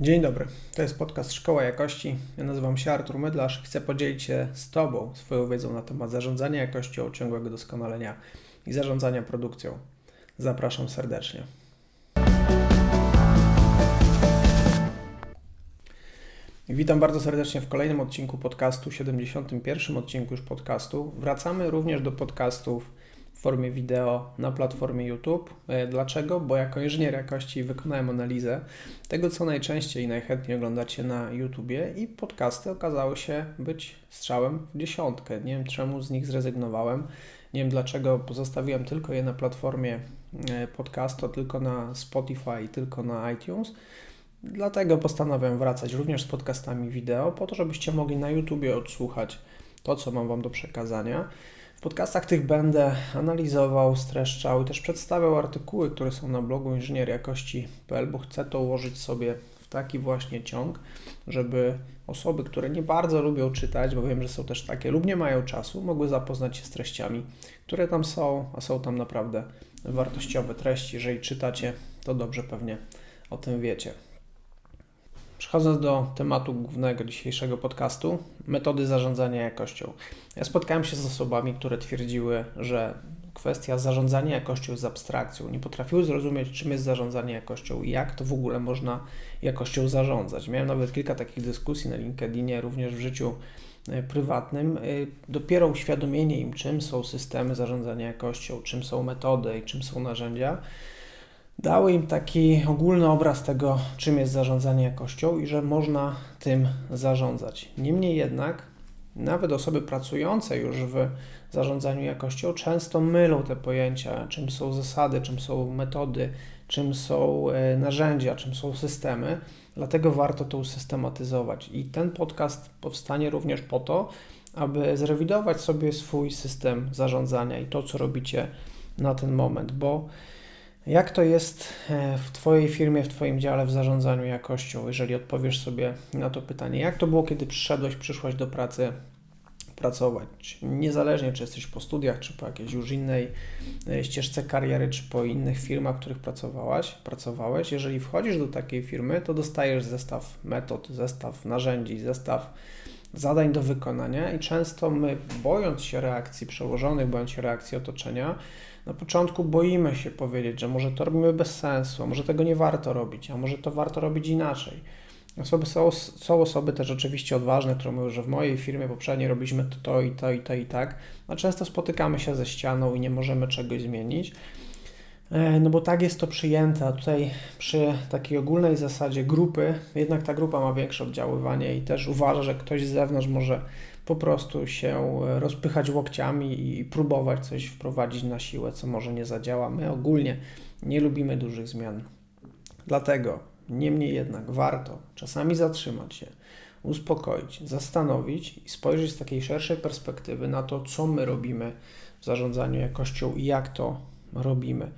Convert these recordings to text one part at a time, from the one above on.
Dzień dobry, to jest podcast Szkoła Jakości. Ja nazywam się Artur Mydlarz. Chcę podzielić się z Tobą swoją wiedzą na temat zarządzania jakością, ciągłego doskonalenia i zarządzania produkcją. Zapraszam serdecznie. Witam bardzo serdecznie w kolejnym odcinku podcastu, 71 odcinku już podcastu. Wracamy również do podcastów w formie wideo na platformie YouTube. E, dlaczego? Bo jako inżynier jakości wykonałem analizę tego, co najczęściej i najchętniej oglądacie na YouTubie i podcasty okazały się być strzałem w dziesiątkę. Nie wiem czemu z nich zrezygnowałem. Nie wiem dlaczego pozostawiłem tylko je na platformie e, podcastu, tylko na Spotify tylko na iTunes. Dlatego postanawiam wracać również z podcastami wideo, po to, żebyście mogli na YouTubie odsłuchać to, co mam Wam do przekazania. W podcastach tych będę analizował, streszczał i też przedstawiał artykuły, które są na blogu inżynierjakości.pl, bo chcę to ułożyć sobie w taki właśnie ciąg, żeby osoby, które nie bardzo lubią czytać, bo wiem, że są też takie lub nie mają czasu, mogły zapoznać się z treściami, które tam są, a są tam naprawdę wartościowe treści. Jeżeli czytacie, to dobrze pewnie o tym wiecie. Przechodząc do tematu głównego dzisiejszego podcastu, metody zarządzania jakością. Ja spotkałem się z osobami, które twierdziły, że kwestia zarządzania jakością jest abstrakcją. Nie potrafiły zrozumieć, czym jest zarządzanie jakością i jak to w ogóle można jakością zarządzać. Miałem nawet kilka takich dyskusji na LinkedInie, również w życiu e, prywatnym. E, dopiero uświadomienie im, czym są systemy zarządzania jakością, czym są metody i czym są narzędzia dały im taki ogólny obraz tego, czym jest zarządzanie jakością i że można tym zarządzać. Niemniej jednak, nawet osoby pracujące już w zarządzaniu jakością często mylą te pojęcia, czym są zasady, czym są metody, czym są e, narzędzia, czym są systemy. Dlatego warto to usystematyzować. I ten podcast powstanie również po to, aby zrewidować sobie swój system zarządzania i to, co robicie na ten moment, bo jak to jest e, w Twojej firmie, w Twoim dziale w zarządzaniu jakością, jeżeli odpowiesz sobie na to pytanie? Jak to było, kiedy przyszedłeś, przyszłaś do pracy pracować? Niezależnie, czy jesteś po studiach, czy po jakiejś już innej e, ścieżce kariery, czy po innych firmach, w których pracowałaś, pracowałeś, jeżeli wchodzisz do takiej firmy, to dostajesz zestaw metod, zestaw narzędzi, zestaw zadań do wykonania i często my, bojąc się reakcji przełożonych, bojąc się reakcji otoczenia, na początku boimy się powiedzieć, że może to robimy bez sensu, a może tego nie warto robić, a może to warto robić inaczej. Osoby są, są osoby też oczywiście odważne, które mówią, że w mojej firmie poprzedniej robiliśmy to, to i to i to i tak, a często spotykamy się ze ścianą i nie możemy czegoś zmienić. E, no bo tak jest to przyjęte, a tutaj przy takiej ogólnej zasadzie grupy, jednak ta grupa ma większe oddziaływanie i też uważa, że ktoś z zewnątrz może po prostu się rozpychać łokciami i próbować coś wprowadzić na siłę, co może nie zadziała. My ogólnie nie lubimy dużych zmian. Dlatego, niemniej jednak, warto czasami zatrzymać się, uspokoić, zastanowić i spojrzeć z takiej szerszej perspektywy na to, co my robimy w zarządzaniu jakością i jak to robimy.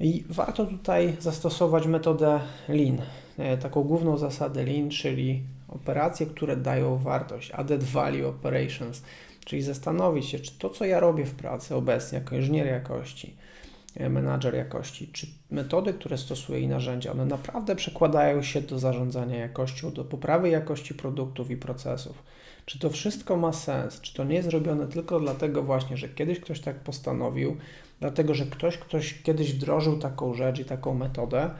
I warto tutaj zastosować metodę Lean, e, taką główną zasadę Lean, czyli operacje, które dają wartość, added value operations, czyli zastanowić się, czy to, co ja robię w pracy obecnie jako inżynier jakości, e, menadżer jakości, czy metody, które stosuję i narzędzia, one naprawdę przekładają się do zarządzania jakością, do poprawy jakości produktów i procesów. Czy to wszystko ma sens? Czy to nie jest robione tylko dlatego właśnie, że kiedyś ktoś tak postanowił, dlatego że ktoś, ktoś kiedyś wdrożył taką rzecz i taką metodę,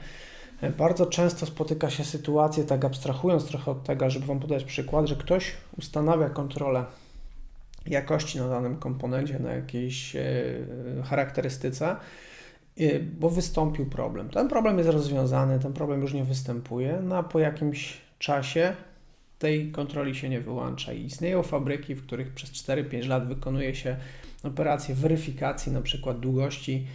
bardzo często spotyka się sytuacje, tak abstrahując trochę od tego, żeby Wam podać przykład, że ktoś ustanawia kontrolę jakości na danym komponencie, na jakiejś e, charakterystyce, e, bo wystąpił problem. Ten problem jest rozwiązany, ten problem już nie występuje, no a po jakimś czasie tej kontroli się nie wyłącza i istnieją fabryki, w których przez 4-5 lat wykonuje się operacje weryfikacji na przykład długości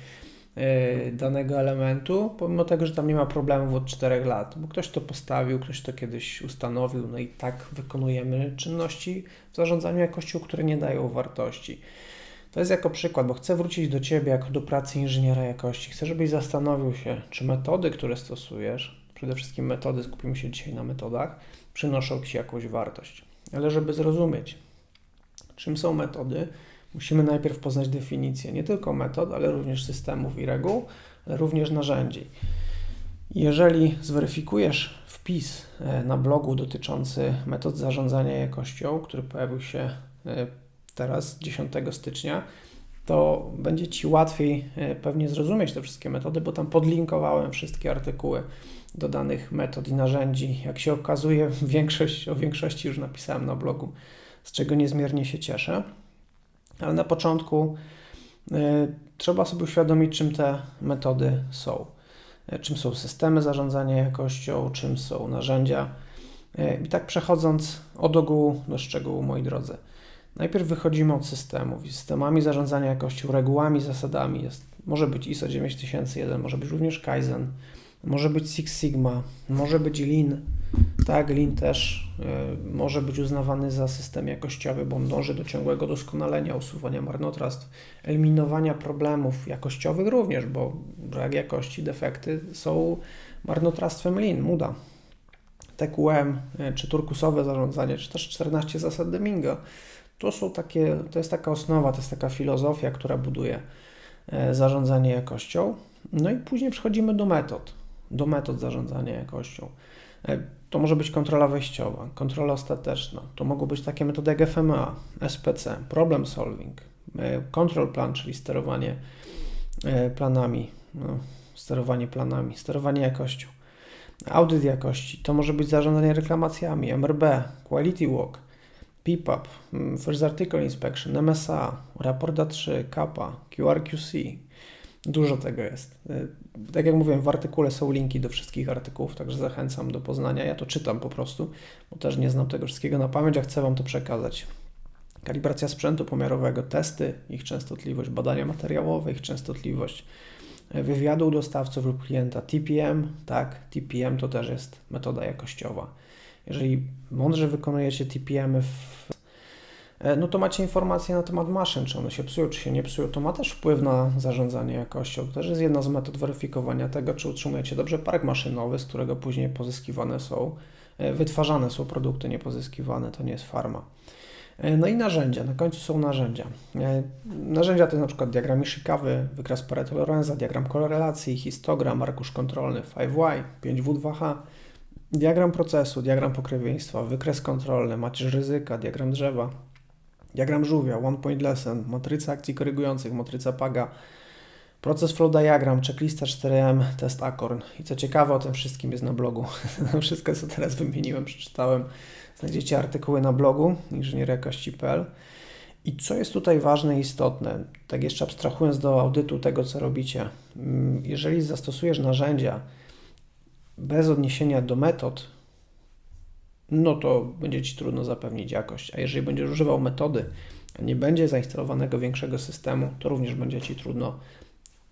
danego elementu, pomimo tego, że tam nie ma problemów od 4 lat, bo ktoś to postawił, ktoś to kiedyś ustanowił, no i tak wykonujemy czynności w zarządzaniu jakością, które nie dają wartości. To jest jako przykład, bo chcę wrócić do Ciebie jako do pracy inżyniera jakości. Chcę, żebyś zastanowił się, czy metody, które stosujesz, przede wszystkim metody, skupimy się dzisiaj na metodach, przynoszą Ci jakąś wartość. Ale żeby zrozumieć, czym są metody, musimy najpierw poznać definicję nie tylko metod, ale również systemów i reguł, ale również narzędzi. Jeżeli zweryfikujesz wpis e, na blogu dotyczący metod zarządzania jakością, który pojawił się e, teraz, 10 stycznia, to będzie Ci łatwiej e, pewnie zrozumieć te wszystkie metody, bo tam podlinkowałem wszystkie artykuły do danych metod i narzędzi. Jak się okazuje, większość, o większości już napisałem na blogu, z czego niezmiernie się cieszę. Ale na początku y, trzeba sobie uświadomić, czym te metody są. Y, czym są systemy zarządzania jakością, czym są narzędzia. Y, I tak przechodząc od ogółu do szczegółu, moi drodzy. Najpierw wychodzimy od systemów systemami zarządzania jakością, regułami, zasadami jest, może być ISO 9001, może być również Kaizen, może być Six Sigma, może być Lean. Tak, Lean też y, może być uznawany za system jakościowy, bo on dąży do ciągłego doskonalenia, usuwania marnotrawstw, eliminowania problemów jakościowych również, bo brak jakości, defekty są marnotrawstwem Lean, muda. TQM, y, czy turkusowe zarządzanie, czy też 14 zasad Deminga. To są takie, to jest taka osnowa, to jest taka filozofia, która buduje y, zarządzanie jakością. No i później przechodzimy do metod do metod zarządzania jakością. E, to może być kontrola wejściowa, kontrola ostateczna. To mogą być takie metody jak FMA, SPC, problem solving, e, control plan, czyli sterowanie e, planami, no, sterowanie planami, sterowanie jakością. Audyt jakości to może być zarządzanie reklamacjami, MRB, Quality Walk, PIPAP, mm, First Article Inspection, MSA, raport A3, KAPA, QRQC, Dużo tego jest. Y, tak jak mówiłem, w artykule są linki do wszystkich artykułów, także zachęcam do poznania. Ja to czytam po prostu, bo też nie znam tego wszystkiego na pamięć, a chcę Wam to przekazać. Kalibracja sprzętu pomiarowego, testy, ich częstotliwość, badania materiałowe, ich częstotliwość, y, wywiadu u dostawców lub klienta, TPM, tak, TPM to też jest metoda jakościowa. Jeżeli mądrze wykonujecie TPM w E, no to macie informacje na temat maszyn, czy one się psują, czy się nie psują. To ma też wpływ na zarządzanie jakością. To też jest jedna z metod weryfikowania tego, czy utrzymujecie dobrze park maszynowy, z którego później pozyskiwane są, e, wytwarzane są produkty niepozyskiwane, to nie jest farma. E, no i narzędzia, na końcu są narzędzia. Narzędzia to jest na przykład diagram Ishikawy, wykres Pareto Lorenza, diagram korelacji, histogram, arkusz kontrolny 5Y, 5W2H, diagram procesu, diagram pokrewieństwa, wykres kontrolny, macierz ryzyka, diagram drzewa, Diagram żółwia, one point lesson, matryca akcji korygujących, matryca PAGA, proces flow diagram, checklista 4M, test Acorn. I co ciekawe, o tym wszystkim jest na blogu. Wszystko, co teraz wymieniłem, przeczytałem. Znajdziecie artykuły na blogu inżynierjakości.pl. I co jest tutaj ważne i istotne, tak jeszcze abstrahując do audytu tego, co robicie, mm, jeżeli zastosujesz narzędzia bez odniesienia do metod, no to będzie Ci trudno zapewnić jakość. A jeżeli będziesz używał metody, a nie będzie zainstalowanego większego systemu, to również będzie Ci trudno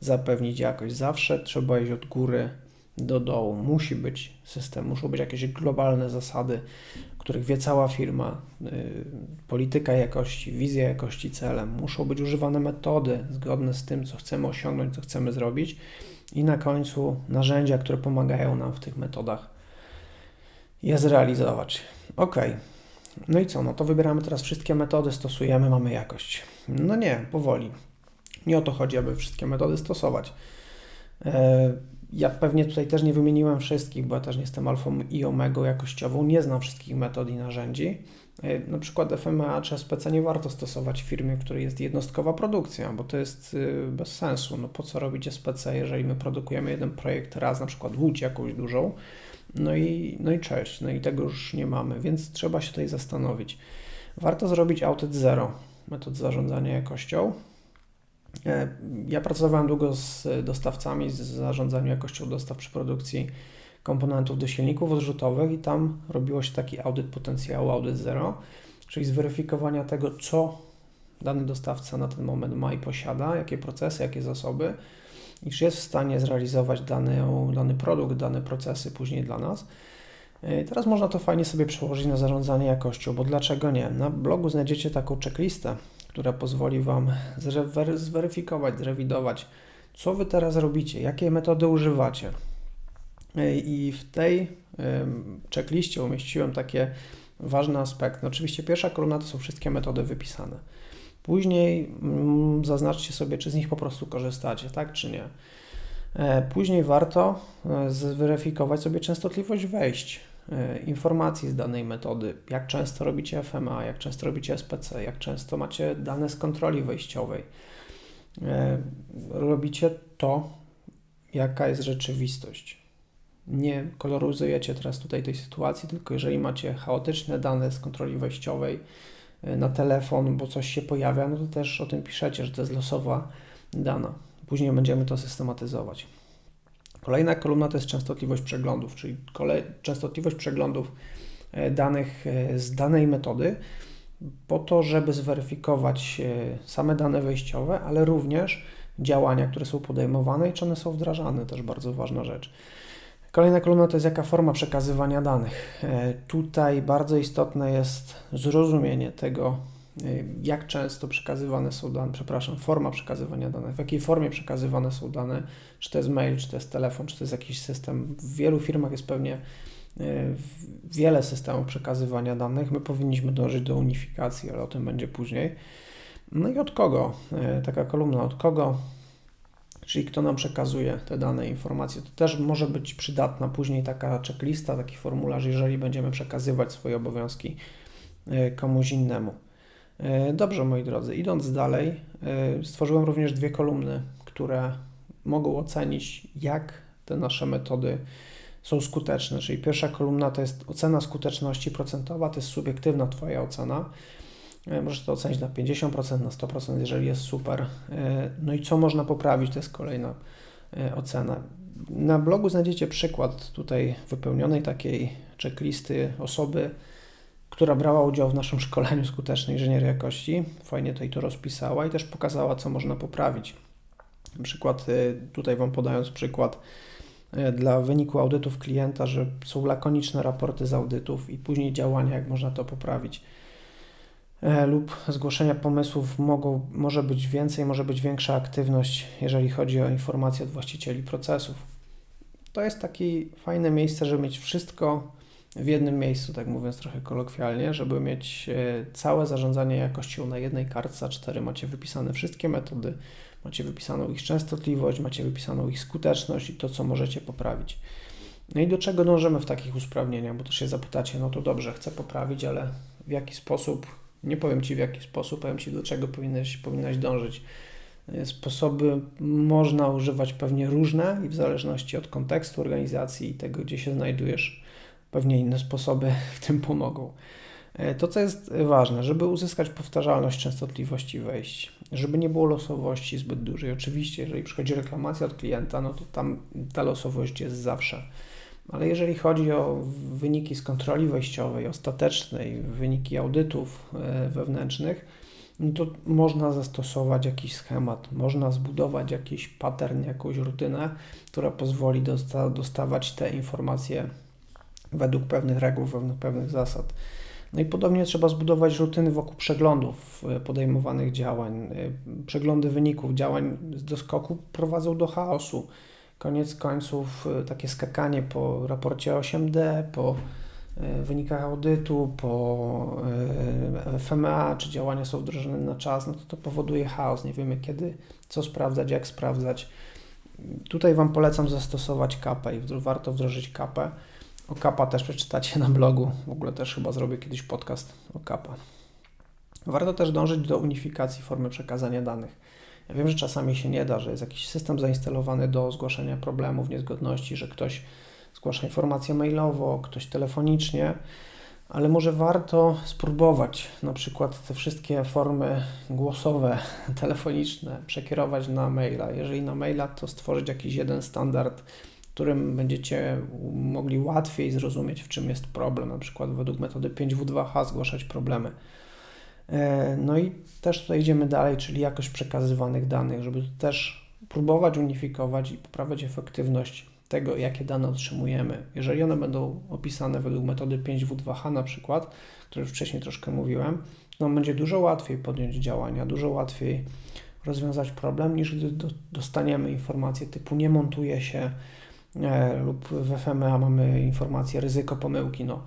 zapewnić jakość. Zawsze trzeba iść od góry do dołu. Musi być system, muszą być jakieś globalne zasady, których wie cała firma, yy, polityka jakości, wizja jakości, celem. Muszą być używane metody zgodne z tym, co chcemy osiągnąć, co chcemy zrobić. I na końcu narzędzia, które pomagają nam w tych metodach je zrealizować. Ok. No i co? No to wybieramy teraz wszystkie metody, stosujemy, mamy jakość. No nie, powoli. Nie o to chodzi, aby wszystkie metody stosować. E, ja pewnie tutaj też nie wymieniłem wszystkich, bo ja też nie jestem alfą i omegą jakościową, nie znam wszystkich metod i narzędzi. E, na przykład FMA czy SPC nie warto stosować w firmie, w której jest jednostkowa produkcja, bo to jest y, bez sensu. No po co robić SPC, jeżeli my produkujemy jeden projekt raz, na przykład łódź jakąś dużą, no i, no i cześć, no i tego już nie mamy, więc trzeba się tutaj zastanowić. Warto zrobić Autet Zero, metod zarządzania jakością. E, ja pracowałem długo z dostawcami, z zarządzaniem jakością dostaw przy produkcji komponentów do silników odrzutowych i tam robiło się taki audyt potencjału, audyt zero, czyli zweryfikowania tego, co dany dostawca na ten moment ma i posiada, jakie procesy, jakie zasoby, i czy jest w stanie zrealizować dany, dany produkt, dane procesy później dla nas. E, teraz można to fajnie sobie przełożyć na zarządzanie jakością, bo dlaczego nie? Na blogu znajdziecie taką checklistę, która pozwoli Wam zweryfikować, zrewidować, co Wy teraz robicie, jakie metody używacie. E, I w tej checkliście umieściłem takie ważne aspekty. Oczywiście pierwsza kolumna to są wszystkie metody wypisane. Później mm, zaznaczcie sobie, czy z nich po prostu korzystacie, tak czy nie. E, później warto e, zweryfikować sobie częstotliwość wejść e, informacji z danej metody, jak często robicie FMA, jak często robicie SPC, jak często macie dane z kontroli wejściowej. Robicie to, jaka jest rzeczywistość. Nie koloryzujecie teraz tutaj tej sytuacji, tylko jeżeli macie chaotyczne dane z kontroli wejściowej na telefon, bo coś się pojawia, no to też o tym piszecie, że to jest losowa dana. Później będziemy to systematyzować. Kolejna kolumna to jest częstotliwość przeglądów, czyli kolej, częstotliwość przeglądów e, danych e, z danej metody, po to, żeby zweryfikować e, same dane wejściowe, ale również działania, które są podejmowane i czy one są wdrażane, też bardzo ważna rzecz. Kolejna kolumna to jest jaka forma przekazywania danych. Tutaj bardzo istotne jest zrozumienie tego, Y, jak często przekazywane są dane, przepraszam, forma przekazywania danych, w jakiej formie przekazywane są dane, czy to jest mail, czy to jest telefon, czy to jest jakiś system. W wielu firmach jest pewnie y, wiele systemów przekazywania danych. My powinniśmy dążyć do unifikacji, ale o tym będzie później. No i od kogo? Taka kolumna, od kogo? Czyli kto nam przekazuje te dane, informacje. To też może być przydatna później taka checklista, taki formularz, jeżeli będziemy przekazywać swoje obowiązki komuś innemu. E, dobrze, moi drodzy, idąc dalej, e, stworzyłem również dwie kolumny, które mogą ocenić, jak te nasze metody są skuteczne. Czyli pierwsza kolumna to jest ocena skuteczności procentowa, to jest subiektywna Twoja ocena. E, możesz to ocenić na 50%, na 100%, jeżeli jest super. No i co można poprawić, to jest kolejna ocena. Na blogu znajdziecie przykład tutaj wypełnionej takiej checklisty osoby, która brała udział w naszym szkoleniu skutecznej inżynierii jakości. Fajnie tutaj to rozpisała i też pokazała, co można poprawić. Na przykład y, tutaj Wam podając przykład dla wyniku audytów klienta, że są lakoniczne raporty z audytów i później działania, jak można to poprawić. E, lub zgłoszenia pomysłów mogą, może być więcej, może być większa aktywność, jeżeli chodzi o informacje od właścicieli procesów. To jest takie fajne miejsce, żeby mieć wszystko w jednym miejscu, tak mówiąc trochę kolokwialnie, żeby mieć e, całe zarządzanie jakością na jednej kartce A4. Macie wypisane wszystkie metody, macie wypisaną ich częstotliwość, macie wypisaną ich skuteczność i to, co możecie poprawić. No i do czego dążymy w takich usprawnieniach? Bo to się zapytacie, no to dobrze, chcę poprawić, ale w jaki sposób? Nie powiem Ci w jaki sposób, powiem Ci do czego powinnaś, powinnaś dążyć. E, sposoby można używać pewnie różne i w zależności od kontekstu organizacji i tego, gdzie się znajdujesz pewnie inne sposoby w tym pomogą. E, to, co jest ważne, żeby uzyskać powtarzalność częstotliwości wejść, żeby nie było losowości zbyt dużej. Oczywiście, jeżeli przychodzi reklamacja od klienta, no to tam ta losowość jest zawsze. Ale jeżeli chodzi o wyniki z kontroli wejściowej, ostatecznej, wyniki audytów e, wewnętrznych, no to można zastosować jakiś schemat, można zbudować jakiś pattern, jakąś rutynę, która pozwoli dosta dostawać te informacje według pewnych reguł, według pewnych zasad. No i podobnie trzeba zbudować rutyny wokół przeglądów e, podejmowanych działań. E, przeglądy wyników działań do skoku prowadzą do chaosu. Koniec końców e, takie skakanie po raporcie 8D, po wynikach audytu, po FMA, czy działania są wdrożone na czas, no to to powoduje chaos. Nie wiemy kiedy, co sprawdzać, jak sprawdzać. Tutaj Wam polecam zastosować kapę i warto wdrożyć kapę. O kapa też przeczytacie na blogu. W ogóle też chyba zrobię kiedyś podcast o kapa. Warto też dążyć do unifikacji formy przekazania danych. Ja wiem, że czasami się nie da, że jest jakiś system zainstalowany do zgłaszania problemów, niezgodności, że ktoś zgłasza informację mailowo, ktoś telefonicznie, ale może warto spróbować na przykład te wszystkie formy głosowe, telefoniczne przekierować na maila. Jeżeli na maila, to stworzyć jakiś jeden standard którym będziecie mogli łatwiej zrozumieć, w czym jest problem, na przykład według metody 5W2H zgłaszać problemy. E, no i też tutaj idziemy dalej, czyli jakość przekazywanych danych, żeby też próbować unifikować i poprawiać efektywność tego, jakie dane otrzymujemy. Jeżeli one będą opisane według metody 5W2H na przykład, o której już wcześniej troszkę mówiłem, no będzie dużo łatwiej podjąć działania, dużo łatwiej rozwiązać problem, niż gdy dostaniemy informacje typu nie montuje się e, lub w FMA mamy informację ryzyko pomyłki. No,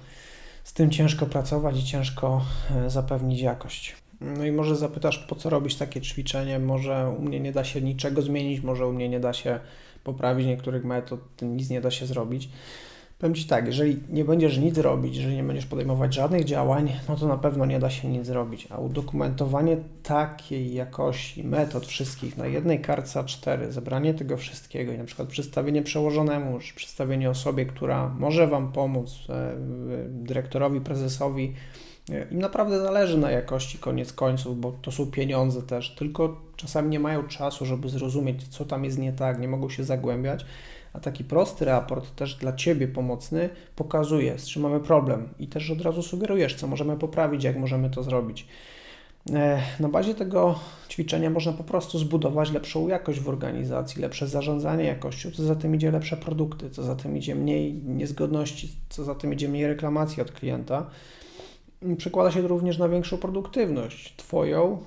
z tym ciężko pracować i ciężko e, zapewnić jakość. No i może zapytasz, po co robić takie ćwiczenie? Może u mnie nie da się niczego zmienić, może u mnie nie da się poprawić niektórych metod, nic nie da się zrobić. Powiem Ci tak, jeżeli nie będziesz nic robić, jeżeli nie będziesz podejmować żadnych działań, no to na pewno nie da się nic zrobić. A udokumentowanie takiej jakości metod wszystkich na jednej kartce A4, zebranie tego wszystkiego i na przykład przedstawienie przełożonemu, czy przedstawienie osobie, która może Wam pomóc, e, dyrektorowi, prezesowi, e, im naprawdę zależy na jakości koniec końców, bo to są pieniądze też, tylko czasami nie mają czasu, żeby zrozumieć, co tam jest nie tak, nie mogą się zagłębiać a taki prosty raport, też dla Ciebie pomocny, pokazuje, z czym mamy problem i też od razu sugerujesz, co możemy poprawić, jak możemy to zrobić. E, na bazie tego ćwiczenia można po prostu zbudować lepszą jakość w organizacji, lepsze zarządzanie jakością, co za tym idzie lepsze produkty, co za tym idzie mniej niezgodności, co za tym idzie mniej reklamacji od klienta. Przekłada się to również na większą produktywność Twoją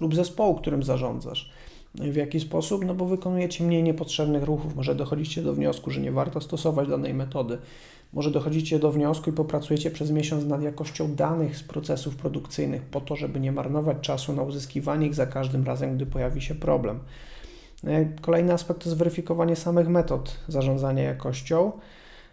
lub zespołu, którym zarządzasz. W jaki sposób? No bo wykonujecie mniej niepotrzebnych ruchów. Może dochodzicie do wniosku, że nie warto stosować danej metody. Może dochodzicie do wniosku i popracujecie przez miesiąc nad jakością danych z procesów produkcyjnych, po to, żeby nie marnować czasu na uzyskiwanie ich za każdym razem, gdy pojawi się problem. E, kolejny aspekt to zweryfikowanie samych metod zarządzania jakością,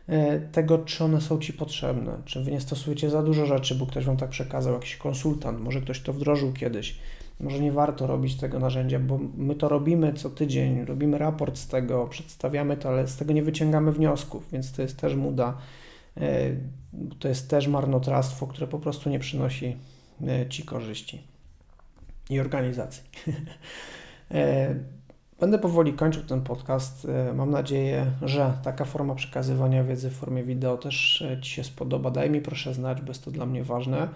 e, tego, czy one są Ci potrzebne, czy Wy nie stosujecie za dużo rzeczy, bo ktoś Wam tak przekazał, jakiś konsultant, może ktoś to wdrożył kiedyś może nie warto robić tego narzędzia, bo my to robimy co tydzień, robimy raport z tego, przedstawiamy to, ale z tego nie wyciągamy wniosków, więc to jest też muda, e, to jest też marnotrawstwo, które po prostu nie przynosi e, Ci korzyści i organizacji. E, będę powoli kończył ten podcast. Mam nadzieję, że taka forma przekazywania wiedzy w formie wideo też Ci się spodoba. Daj mi proszę znać, bo jest to dla mnie ważne.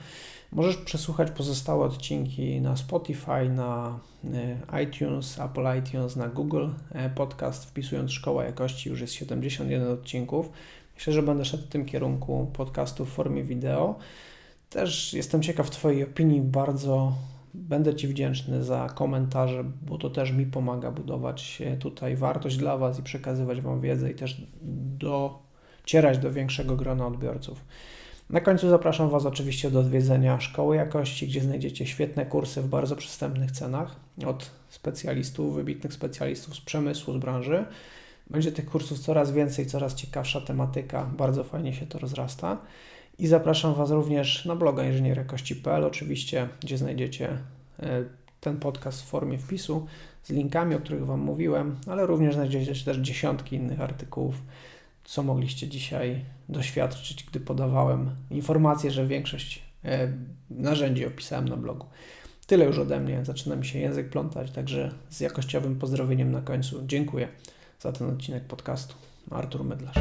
Możesz przesłuchać pozostałe odcinki na Spotify, na e, iTunes, Apple iTunes, na Google e, Podcast, wpisując Szkoła Jakości, już jest 71 odcinków. Myślę, że będę szedł w tym kierunku podcastu w formie wideo. Też jestem ciekaw Twojej opinii, bardzo będę Ci wdzięczny za komentarze, bo to też mi pomaga budować tutaj wartość dla Was i przekazywać Wam wiedzę i też docierać do większego grona odbiorców. Na końcu zapraszam Was oczywiście do odwiedzenia Szkoły Jakości, gdzie znajdziecie świetne kursy w bardzo przystępnych cenach od specjalistów, wybitnych specjalistów z przemysłu, z branży. Będzie tych kursów coraz więcej, coraz ciekawsza tematyka, bardzo fajnie się to rozrasta. I zapraszam Was również na bloga inżynierjakości.pl, oczywiście, gdzie znajdziecie e, ten podcast w formie wpisu z linkami, o których Wam mówiłem, ale również znajdziecie też dziesiątki innych artykułów co mogliście dzisiaj doświadczyć, gdy podawałem informację, że większość e, narzędzi opisałem na blogu. Tyle już ode mnie. Zaczyna mi się język plątać, także z jakościowym pozdrowieniem na końcu. Dziękuję za ten odcinek podcastu. Artur Mydlarz.